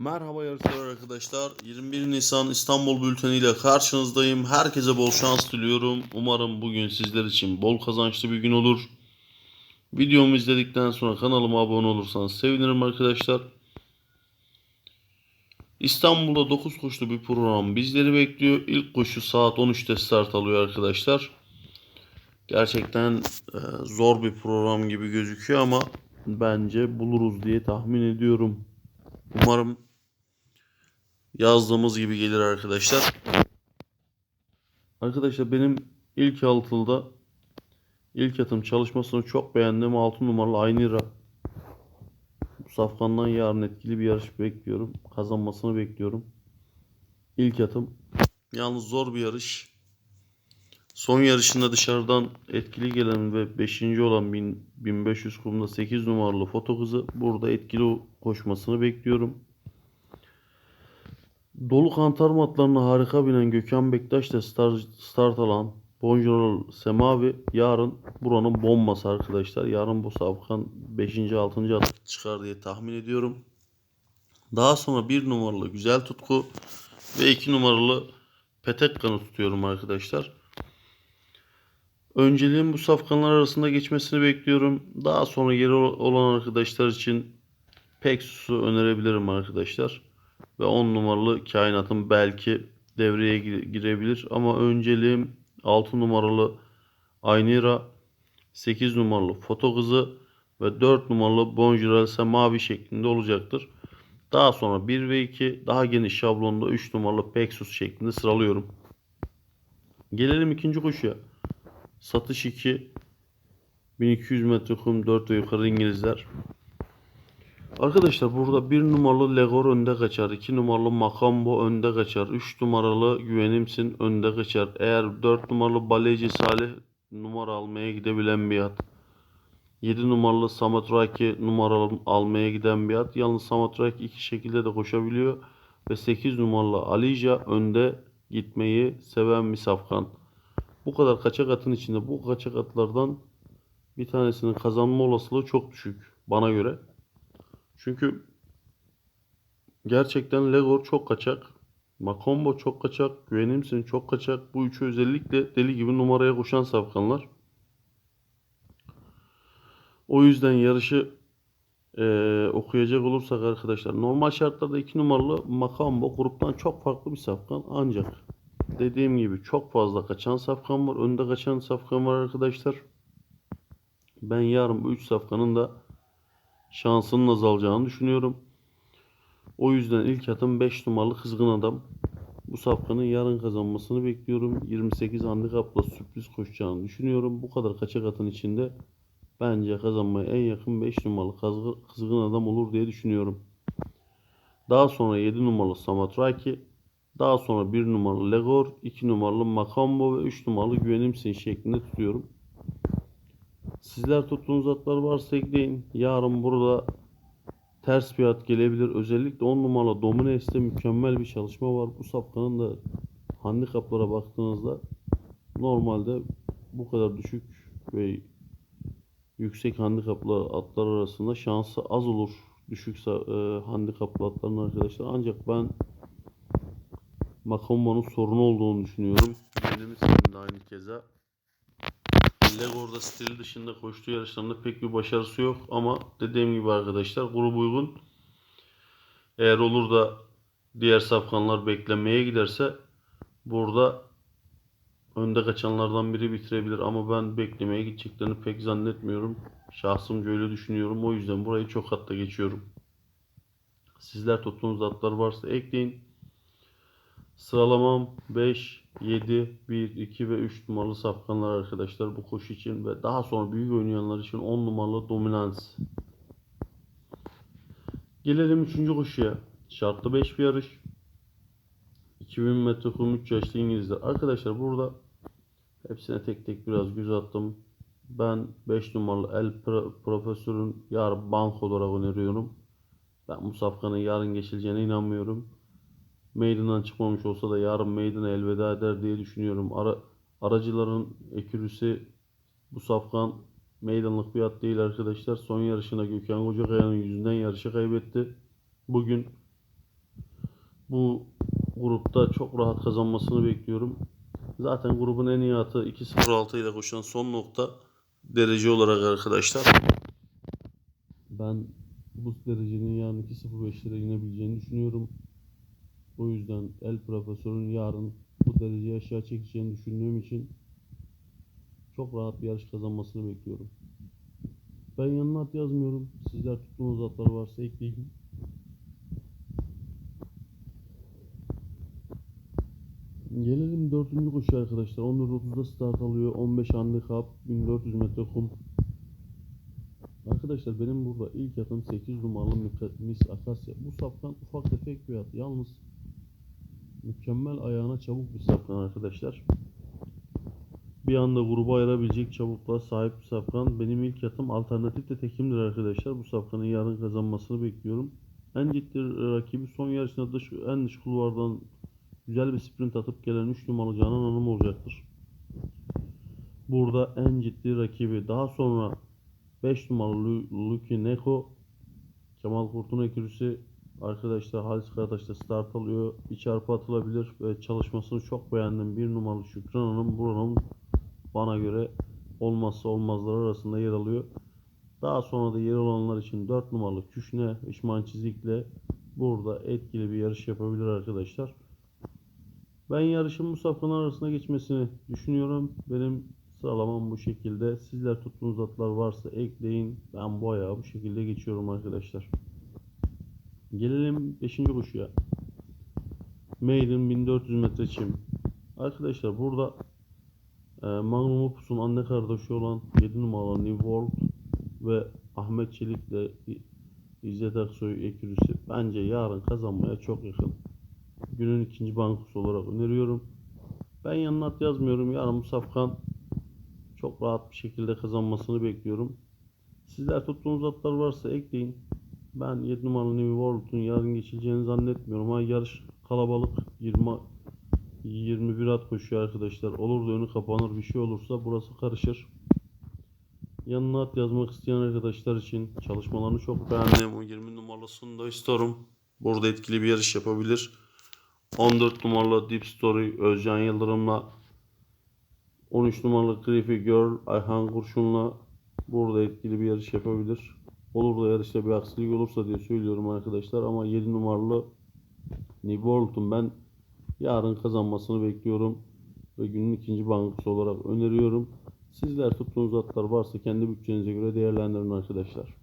Merhaba yarışlar arkadaşlar. 21 Nisan İstanbul Bülteni ile karşınızdayım. Herkese bol şans diliyorum. Umarım bugün sizler için bol kazançlı bir gün olur. Videomu izledikten sonra kanalıma abone olursanız sevinirim arkadaşlar. İstanbul'da 9 koşulu bir program bizleri bekliyor. İlk koşu saat 13'te start alıyor arkadaşlar. Gerçekten e, zor bir program gibi gözüküyor ama bence buluruz diye tahmin ediyorum. Umarım yazdığımız gibi gelir arkadaşlar. Arkadaşlar benim ilk altılda ilk atım çalışmasını çok beğendim. 6 numaralı Aynira. Safkandan yarın etkili bir yarış bekliyorum. Kazanmasını bekliyorum. İlk atım. Yalnız zor bir yarış. Son yarışında dışarıdan etkili gelen ve 5. olan 1000 1500 kumda 8 numaralı foto kızı burada etkili koşmasını bekliyorum. Dolu kantar matlarına harika binen Gökhan Bektaş da start, start alan Bonjour Semavi yarın buranın bombası arkadaşlar. Yarın bu safkan 5. 6. at çıkar diye tahmin ediyorum. Daha sonra 1 numaralı Güzel Tutku ve 2 numaralı Petekkan'ı tutuyorum arkadaşlar. Önceliğin bu safkanlar arasında geçmesini bekliyorum. Daha sonra geri olan arkadaşlar için Pegasus'u önerebilirim arkadaşlar. Ve 10 numaralı kainatın belki devreye girebilir. Ama önceliğim 6 numaralı Aynira, 8 numaralı Foto Kızı ve 4 numaralı Bonjour Mavi şeklinde olacaktır. Daha sonra 1 ve 2 daha geniş şablonda 3 numaralı Pegasus şeklinde sıralıyorum. Gelelim ikinci koşuya. Satış 2 1200 metre kum 4 ve yukarı İngilizler. Arkadaşlar burada 1 numaralı Legor önde kaçar. 2 numaralı Makambo önde kaçar. 3 numaralı Güvenimsin önde kaçar. Eğer 4 numaralı Baleci Salih numara almaya gidebilen bir at. 7 numaralı Samatraki numara almaya giden bir at. Yalnız Samatraki iki şekilde de koşabiliyor. Ve 8 numaralı Alija önde gitmeyi seven bir safkan. Bu kadar kaçak atın içinde bu kaçak atlardan bir tanesinin kazanma olasılığı çok düşük bana göre. Çünkü gerçekten Legor çok kaçak. Makombo çok kaçak. Güvenimsin çok kaçak. Bu üçü özellikle deli gibi numaraya koşan safkanlar. O yüzden yarışı e, okuyacak olursak arkadaşlar normal şartlarda 2 numaralı Makambo gruptan çok farklı bir safkan ancak dediğim gibi çok fazla kaçan safkan var. Önde kaçan safkan var arkadaşlar. Ben yarın bu 3 safkanın da şansının azalacağını düşünüyorum. O yüzden ilk atım 5 numaralı kızgın adam. Bu safkanın yarın kazanmasını bekliyorum. 28 handikapla sürpriz koşacağını düşünüyorum. Bu kadar kaçak atın içinde bence kazanmaya en yakın 5 numaralı kızgın adam olur diye düşünüyorum. Daha sonra 7 numaralı Samatraki, daha sonra 1 numaralı Legor, 2 numaralı Makambo ve 3 numaralı Güvenimsin şeklinde tutuyorum. Sizler tuttuğunuz atlar varsa ekleyin. Yarın burada ters bir at gelebilir. Özellikle 10 numaralı Domines'te mükemmel bir çalışma var. Bu sapkanın da handikaplara baktığınızda normalde bu kadar düşük ve yüksek handikaplı atlar arasında şansı az olur. Düşük e, handikaplı atların arkadaşlar. Ancak ben Makombo'nun sorunu olduğunu düşünüyorum. Benim de aynı keza. Legor'da stili dışında koştuğu yarışlarında pek bir başarısı yok ama dediğim gibi arkadaşlar grup uygun. Eğer olur da diğer safkanlar beklemeye giderse burada önde kaçanlardan biri bitirebilir ama ben beklemeye gideceklerini pek zannetmiyorum. Şahsımca öyle düşünüyorum. O yüzden burayı çok hatta geçiyorum. Sizler tuttuğunuz atlar varsa ekleyin. Sıralamam 5, 7, 1, 2 ve 3 numaralı safkanlar arkadaşlar bu koşu için ve daha sonra büyük oynayanlar için 10 numaralı dominans. Gelelim 3. koşuya. Şartlı 5 bir yarış. 2000 metre kum 3 yaşlı İngilizler. Arkadaşlar burada hepsine tek tek biraz göz attım. Ben 5 numaralı El Profesör'ün yarın bank olarak öneriyorum. Ben bu safkanın yarın geçileceğine inanmıyorum meydandan çıkmamış olsa da yarın meydana elveda eder diye düşünüyorum. Ara, aracıların ekürüsü bu safkan meydanlık bir at değil arkadaşlar. Son yarışına Gökhan Kocakaya'nın yüzünden yarışı kaybetti. Bugün bu grupta çok rahat kazanmasını bekliyorum. Zaten grubun en iyi atı 2.06 ile koşan son nokta derece olarak arkadaşlar. Ben bu derecenin yarın 2.05'lere inebileceğini düşünüyorum. O yüzden El Profesör'ün yarın bu dereceyi aşağı çekeceğini düşündüğüm için çok rahat bir yarış kazanmasını bekliyorum. Ben yanına at yazmıyorum. Sizler tuttuğunuz atlar varsa ekleyin. Gelelim dördüncü koşu arkadaşlar. 14.30'da start alıyor. 15 handikap, 1400 metre kum. Arkadaşlar benim burada ilk atım 8 numaralı Miss Akasya. Bu safkan ufak tefek bir at. Yalnız mükemmel ayağına çabuk bir safkan arkadaşlar. Bir anda grubu ayırabilecek çabukluğa sahip bir safkan. Benim ilk atım alternatif de tekimdir arkadaşlar. Bu safkanın yarın kazanmasını bekliyorum. En ciddi rakibi son yarışında dış, en dış kulvardan güzel bir sprint atıp gelen 3 numaralı Canan Hanım olacaktır. Burada en ciddi rakibi. Daha sonra 5 numaralı Lu- Lucky Neko Kemal Kurt'un ekürüsü arkadaşlar Halis Karataş'ta start alıyor. Bir çarpı atılabilir ve çalışmasını çok beğendim. 1 numaralı Şükran Hanım buranın bana göre olmazsa olmazlar arasında yer alıyor. Daha sonra da yer olanlar için 4 numaralı Küşne İşman Çizik'le burada etkili bir yarış yapabilir arkadaşlar. Ben yarışın bu safkanın arasına geçmesini düşünüyorum. Benim sıralamam bu şekilde. Sizler tuttuğunuz atlar varsa ekleyin. Ben bu ayağı bu şekilde geçiyorum arkadaşlar. Gelelim 5. koşuya. Maiden 1400 metre çim. Arkadaşlar burada e, Magnum Opus'un anne kardeşi olan 7 numaralı New World ve Ahmet Çelik ile İzzet Aksoy ekürüsü bence yarın kazanmaya çok yakın. Günün ikinci bankosu olarak öneriyorum. Ben yanına at yazmıyorum. Yarın bu safkan çok rahat bir şekilde kazanmasını bekliyorum. Sizler tuttuğunuz atlar varsa ekleyin. Ben 7 numaralı New World'un yarın geçileceğini zannetmiyorum. Ha yarış kalabalık 20 21 at koşuyor arkadaşlar. Olur da önü kapanır bir şey olursa burası karışır. Yanına at yazmak isteyen arkadaşlar için çalışmalarını çok beğendim. O 20 numarasını da istiyorum. Burada etkili bir yarış yapabilir. 14 numaralı Deep Story Özcan Yıldırım'la 13 numaralı Creepy Girl Ayhan Kurşun'la burada etkili bir yarış yapabilir. Olur da yarışta bir aksilik olursa diye söylüyorum arkadaşlar ama 7 numaralı Nibolt'un ben yarın kazanmasını bekliyorum ve günün ikinci bankası olarak öneriyorum. Sizler tuttuğunuz atlar varsa kendi bütçenize göre değerlendirin arkadaşlar.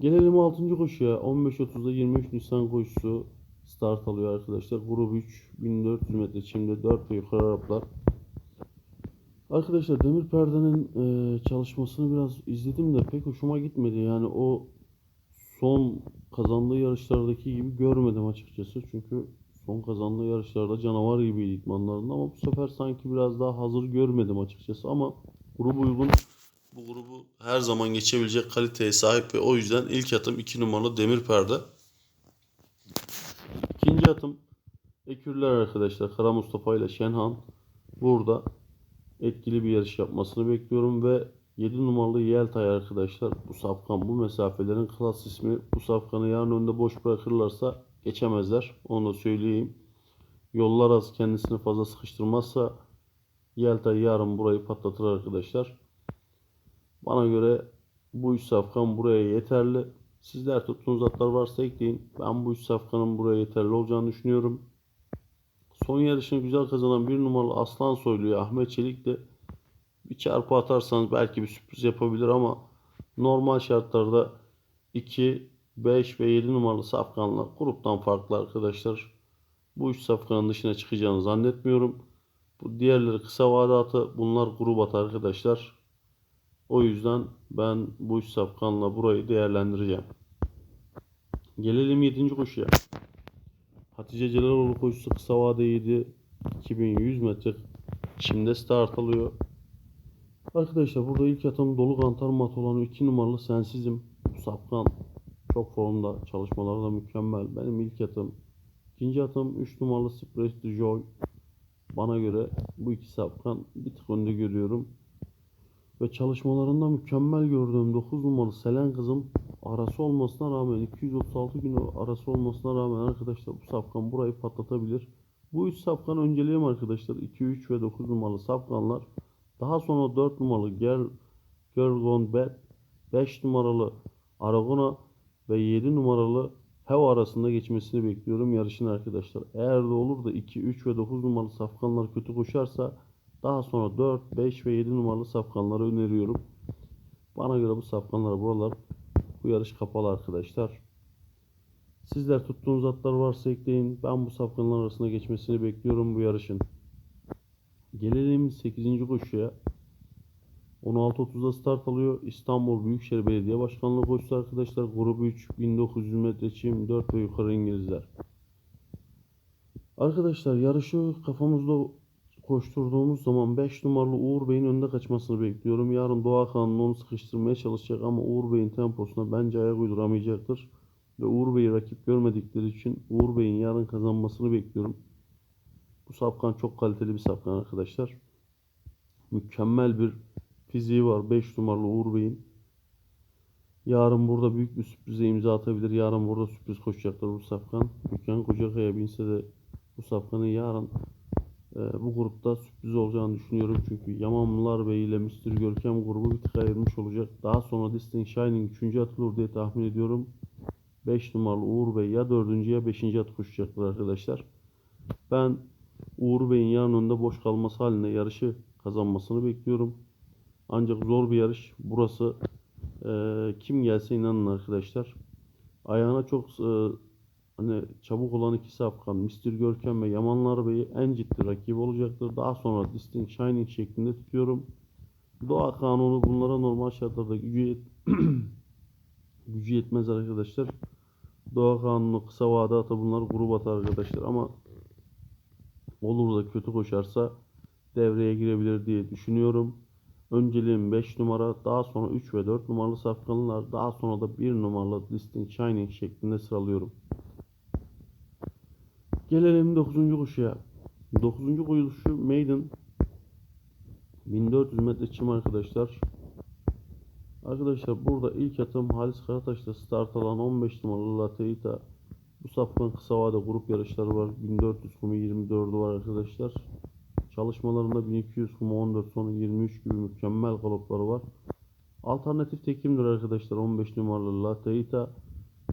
Gelelim 6. koşuya. 15.30'da 23 Nisan koşusu start alıyor arkadaşlar. Grup 3 1400 metre çimde 4 ve yukarı Araplar. Arkadaşlar Demir Perde'nin e, çalışmasını biraz izledim de pek hoşuma gitmedi. Yani o son kazandığı yarışlardaki gibi görmedim açıkçası. Çünkü son kazandığı yarışlarda canavar gibiydi idmanlarında ama bu sefer sanki biraz daha hazır görmedim açıkçası ama grup uygun bu grubu her zaman geçebilecek kaliteye sahip ve o yüzden ilk atım 2 numaralı Demir Perde. İkinci atım Ekürler arkadaşlar. Kara Mustafa ile Şenhan burada etkili bir yarış yapmasını bekliyorum ve 7 numaralı Yeltay arkadaşlar. Bu safkan bu mesafelerin klas ismi. Bu safkanı yarın önde boş bırakırlarsa geçemezler. Onu da söyleyeyim. Yollar az kendisini fazla sıkıştırmazsa Yeltay yarın burayı patlatır arkadaşlar. Bana göre bu üç safkan buraya yeterli. Sizler tuttuğunuz atlar varsa ekleyin. Ben bu üç safkanın buraya yeterli olacağını düşünüyorum. Son yarışını güzel kazanan bir numaralı Aslan Soylu'ya Ahmet Çelik de bir çarpı atarsanız belki bir sürpriz yapabilir ama normal şartlarda 2, 5 ve 7 numaralı safkanlar gruptan farklı arkadaşlar. Bu üç safkanın dışına çıkacağını zannetmiyorum. Bu diğerleri kısa vade atı bunlar grup atı arkadaşlar. O yüzden ben bu üç safkanla burayı değerlendireceğim. Gelelim 7. koşuya. Hatice Celaloğlu koşusu kısa vade 7 2100 metre çimde start alıyor. Arkadaşlar burada ilk atım dolu kantar mat olan 2 numaralı sensizim. Bu safkan çok formda. Çalışmaları da mükemmel. Benim ilk atım. İkinci atım 3 numaralı Spress de Joy. Bana göre bu iki safkan bir tık önde görüyorum. Ve çalışmalarında mükemmel gördüğüm 9 numaralı Selen kızım arası olmasına rağmen 236 gün arası olmasına rağmen arkadaşlar bu safkan burayı patlatabilir. Bu üç safkan önceliğim arkadaşlar. 2, 3 ve 9 numaralı safkanlar. Daha sonra 4 numaralı Girl Gone Bad, 5 numaralı Aragona ve 7 numaralı Heva arasında geçmesini bekliyorum yarışın arkadaşlar. Eğer de olur da 2, 3 ve 9 numaralı safkanlar kötü koşarsa daha sonra 4, 5 ve 7 numaralı safkanları öneriyorum. Bana göre bu safkanlar buralar bu yarış kapalı arkadaşlar. Sizler tuttuğunuz atlar varsa ekleyin. Ben bu safkanlar arasında geçmesini bekliyorum bu yarışın. Gelelim 8. koşuya. 16.30'da start alıyor. İstanbul Büyükşehir Belediye Başkanlığı koşusu arkadaşlar. Grubu 3 1900 metre çim 4 ve yukarı İngilizler. Arkadaşlar yarışı kafamızda koşturduğumuz zaman 5 numaralı Uğur Bey'in önde kaçmasını bekliyorum. Yarın Doğa Kanunu onu sıkıştırmaya çalışacak ama Uğur Bey'in temposuna bence ayak uyduramayacaktır. Ve Uğur Bey'i rakip görmedikleri için Uğur Bey'in yarın kazanmasını bekliyorum. Bu safkan çok kaliteli bir safkan arkadaşlar. Mükemmel bir fiziği var 5 numaralı Uğur Bey'in. Yarın burada büyük bir sürprize imza atabilir. Yarın burada sürpriz koşacaktır bu safkan. Mükemmel Kocakaya binse de bu safkanın yarın bu grupta sürpriz olacağını düşünüyorum. Çünkü Yamanlılar Bey ile Mr. Görkem grubu bir tık ayırmış olacak. Daha sonra Distinct Shining 3. atılır diye tahmin ediyorum. 5 numaralı Uğur Bey ya 4. ya 5. at koşacaklar arkadaşlar. Ben Uğur Bey'in önünde boş kalması halinde yarışı kazanmasını bekliyorum. Ancak zor bir yarış. Burası e, kim gelse inanın arkadaşlar. Ayağına çok e, hani çabuk olan iki safkan Mr. Görkem ve Yamanlar Bey'i en ciddi rakibi olacaktır. Daha sonra Distinct Shining şeklinde tutuyorum. Doğa kanunu bunlara normal şartlarda gücü, yet gücü yetmez arkadaşlar. Doğa kanunu kısa vade ata bunlar grup atar arkadaşlar ama olur da kötü koşarsa devreye girebilir diye düşünüyorum. Önceliğim 5 numara, daha sonra 3 ve 4 numaralı safkanlar, daha sonra da 1 numaralı Distinct Shining şeklinde sıralıyorum. Gelelim 9. koşuya. 9. koşu Maiden 1400 metre çim arkadaşlar. Arkadaşlar burada ilk atım Halis Karataş'ta start alan 15 numaralı Lateita. Bu safkan kısa vade grup yarışları var. 1400 kumu 24'ü var arkadaşlar. Çalışmalarında 1200 kumu 14 sonu 23 gibi mükemmel galopları var. Alternatif tekimdir arkadaşlar 15 numaralı Lateita.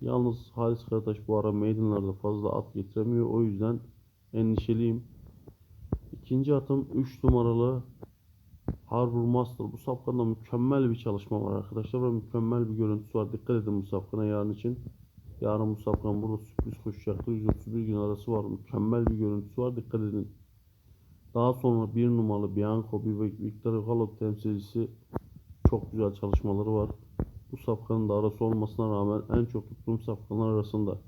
Yalnız Halis Karataş bu ara maidenlarda fazla at getiremiyor. O yüzden endişeliyim. İkinci atım 3 numaralı Harbor Master. Bu safkanda mükemmel bir çalışma var arkadaşlar ve mükemmel bir görüntüsü var. Dikkat edin bu safkana yarın için. Yarın bu safkan burada sürpriz koşacaktır. 131 gün arası var. Mükemmel bir görüntüsü var. Dikkat edin. Daha sonra bir numaralı Bianco bir Victor Galop temsilcisi çok güzel çalışmaları var. Bu safkanın da arası olmasına rağmen en çok tuttuğum safkanlar arasında.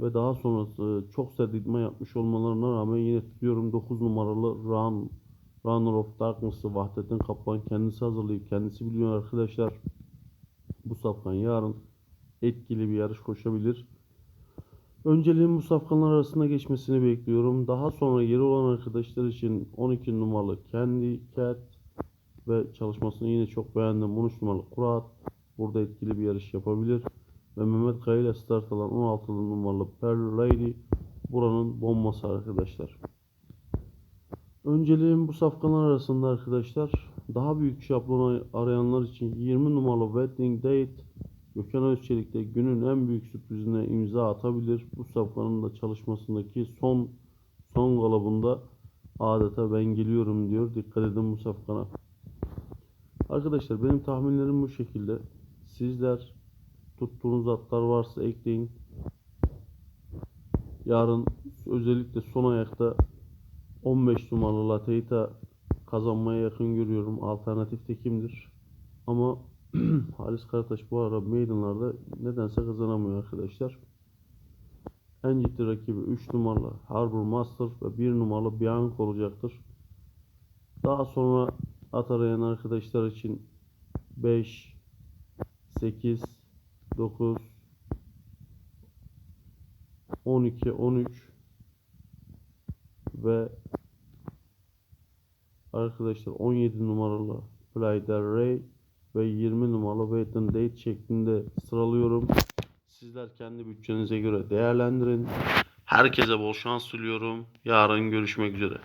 Ve daha sonra çok sert yapmış olmalarına rağmen yine tutuyorum 9 numaralı Run, Runner of Darkness'ı Vahdettin Kaplan kendisi hazırlayıp kendisi biliyor arkadaşlar. Bu safkan yarın etkili bir yarış koşabilir. Önceliğim bu safkanlar arasında geçmesini bekliyorum. Daha sonra yeri olan arkadaşlar için 12 numaralı Candy Cat ve çalışmasını yine çok beğendim. 13 numaralı Kurat burada etkili bir yarış yapabilir. Ve Mehmet Kaya ile start alan 16 numaralı Pearl Lady buranın bombası arkadaşlar. Önceliğim bu safkanlar arasında arkadaşlar. Daha büyük şablonu arayanlar için 20 numaralı Wedding Date Gökhan Özçelik de günün en büyük sürprizine imza atabilir. Bu safkanın da çalışmasındaki son son galabında adeta ben geliyorum diyor. Dikkat edin bu safkana. Arkadaşlar benim tahminlerim bu şekilde. Sizler tuttuğunuz atlar varsa ekleyin. Yarın özellikle son ayakta 15 numaralı Lateita kazanmaya yakın görüyorum. Alternatif tekimdir. Ama Halis Karataş bu ara meydanlarda nedense kazanamıyor arkadaşlar. En ciddi rakibi 3 numaralı Harbor Master ve 1 numaralı Bianco olacaktır. Daha sonra at arayan arkadaşlar için 5, 8, 9, 12, 13 ve arkadaşlar 17 numaralı Play Del Rey ve 20 numaralı wait and date şeklinde sıralıyorum. Sizler kendi bütçenize göre değerlendirin. Herkese bol şans diliyorum. Yarın görüşmek üzere.